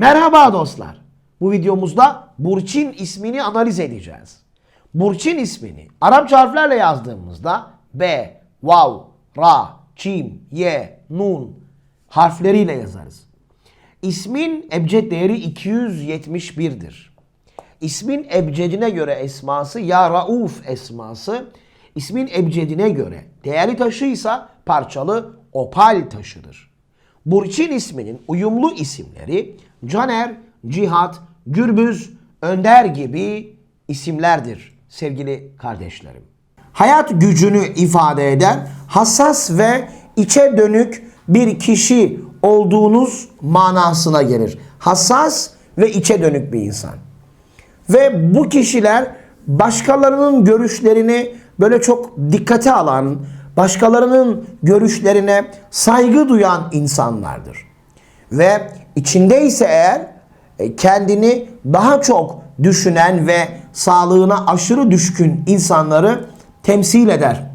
Merhaba dostlar. Bu videomuzda Burçin ismini analiz edeceğiz. Burçin ismini Arapça harflerle yazdığımızda B, Vav, Ra, Çim, Ye, Nun harfleriyle yazarız. İsmin ebced değeri 271'dir. İsmin ebcedine göre esması ya Rauf esması, ismin ebcedine göre değerli taşıysa parçalı opal taşıdır. Burçin isminin uyumlu isimleri Caner, Cihat, Gürbüz, Önder gibi isimlerdir sevgili kardeşlerim. Hayat gücünü ifade eden hassas ve içe dönük bir kişi olduğunuz manasına gelir. Hassas ve içe dönük bir insan. Ve bu kişiler başkalarının görüşlerini böyle çok dikkate alan, başkalarının görüşlerine saygı duyan insanlardır. Ve içindeyse eğer e, kendini daha çok düşünen ve sağlığına aşırı düşkün insanları temsil eder.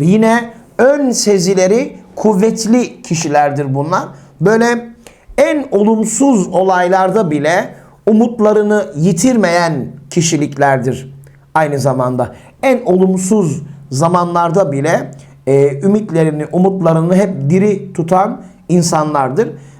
Ve yine ön sezileri kuvvetli kişilerdir bunlar. Böyle en olumsuz olaylarda bile umutlarını yitirmeyen kişiliklerdir. Aynı zamanda en olumsuz zamanlarda bile e, ümitlerini, umutlarını hep diri tutan insanlardır.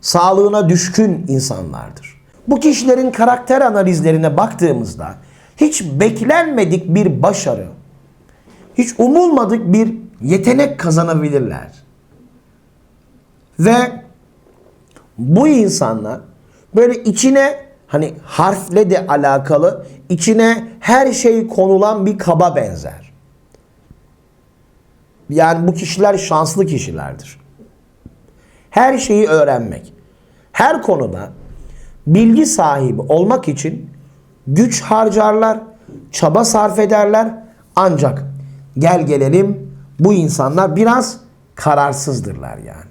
sağlığına düşkün insanlardır. Bu kişilerin karakter analizlerine baktığımızda hiç beklenmedik bir başarı, hiç umulmadık bir yetenek kazanabilirler. Ve bu insanlar böyle içine hani harfle de alakalı içine her şey konulan bir kaba benzer. Yani bu kişiler şanslı kişilerdir. Her şeyi öğrenmek, her konuda bilgi sahibi olmak için güç harcarlar, çaba sarf ederler. Ancak gel gelelim bu insanlar biraz kararsızdırlar yani.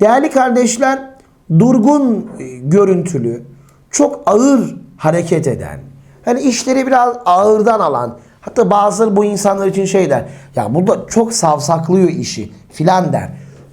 Değerli kardeşler, durgun e, görüntülü, çok ağır hareket eden, hani işleri biraz ağırdan alan, hatta bazıları bu insanlar için şey der, ya bu da çok savsaklıyor işi filan der.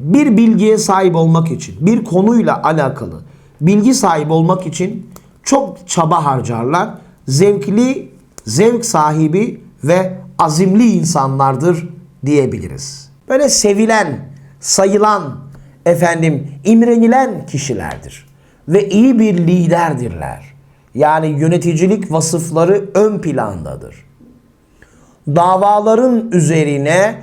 bir bilgiye sahip olmak için, bir konuyla alakalı bilgi sahibi olmak için çok çaba harcarlar. Zevkli, zevk sahibi ve azimli insanlardır diyebiliriz. Böyle sevilen, sayılan, efendim imrenilen kişilerdir ve iyi bir liderdirler. Yani yöneticilik vasıfları ön plandadır. Davaların üzerine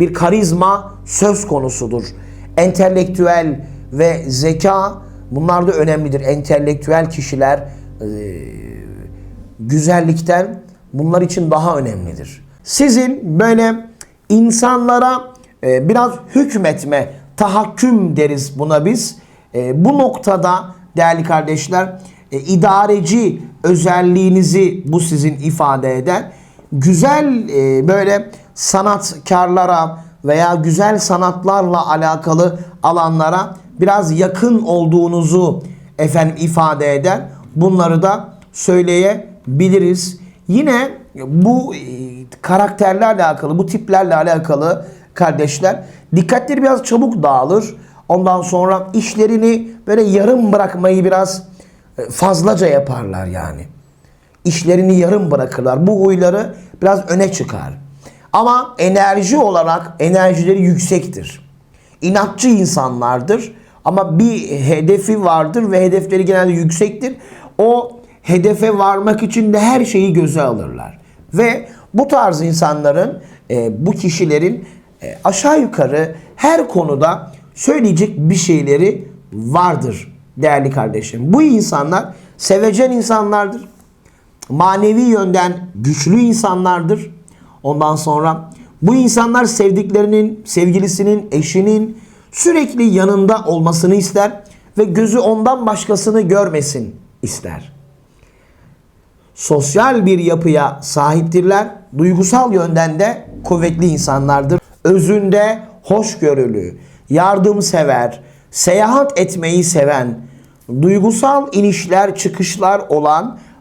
bir karizma söz konusudur. Entelektüel ve zeka bunlar da önemlidir. Entelektüel kişiler e, güzellikten bunlar için daha önemlidir. Sizin böyle insanlara e, biraz hükmetme, tahakküm deriz buna biz. E, bu noktada değerli kardeşler idareci özelliğinizi bu sizin ifade eder. Güzel e, böyle sanatkarlara veya güzel sanatlarla alakalı alanlara biraz yakın olduğunuzu efendim ifade eder. Bunları da söyleyebiliriz. Yine bu e, karakterlerle alakalı, bu tiplerle alakalı kardeşler dikkatleri biraz çabuk dağılır. Ondan sonra işlerini böyle yarım bırakmayı biraz e, fazlaca yaparlar yani. İşlerini yarım bırakırlar. Bu huyları biraz öne çıkar. Ama enerji olarak enerjileri yüksektir. İnatçı insanlardır. Ama bir hedefi vardır ve hedefleri genelde yüksektir. O hedefe varmak için de her şeyi göze alırlar. Ve bu tarz insanların, e, bu kişilerin e, aşağı yukarı her konuda söyleyecek bir şeyleri vardır değerli kardeşim. Bu insanlar sevecen insanlardır. Manevi yönden güçlü insanlardır. Ondan sonra bu insanlar sevdiklerinin, sevgilisinin, eşinin sürekli yanında olmasını ister ve gözü ondan başkasını görmesin ister. Sosyal bir yapıya sahiptirler. Duygusal yönden de kuvvetli insanlardır. Özünde hoşgörülü, yardımsever, seyahat etmeyi seven, duygusal inişler çıkışlar olan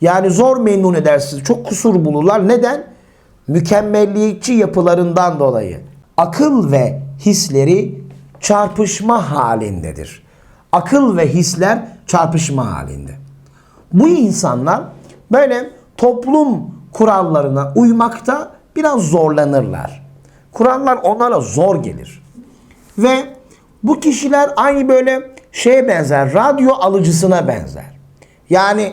Yani zor memnun edersiniz. Çok kusur bulurlar. Neden? Mükemmelliyetçi yapılarından dolayı. Akıl ve hisleri çarpışma halindedir. Akıl ve hisler çarpışma halinde. Bu insanlar böyle toplum kurallarına uymakta biraz zorlanırlar. Kurallar onlara zor gelir. Ve bu kişiler aynı böyle şeye benzer, radyo alıcısına benzer. Yani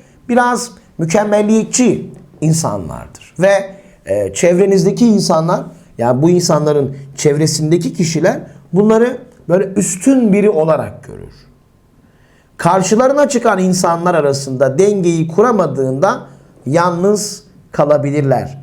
Biraz mükemmelliyetçi insanlardır. Ve e, çevrenizdeki insanlar, yani bu insanların çevresindeki kişiler bunları böyle üstün biri olarak görür. Karşılarına çıkan insanlar arasında dengeyi kuramadığında yalnız kalabilirler.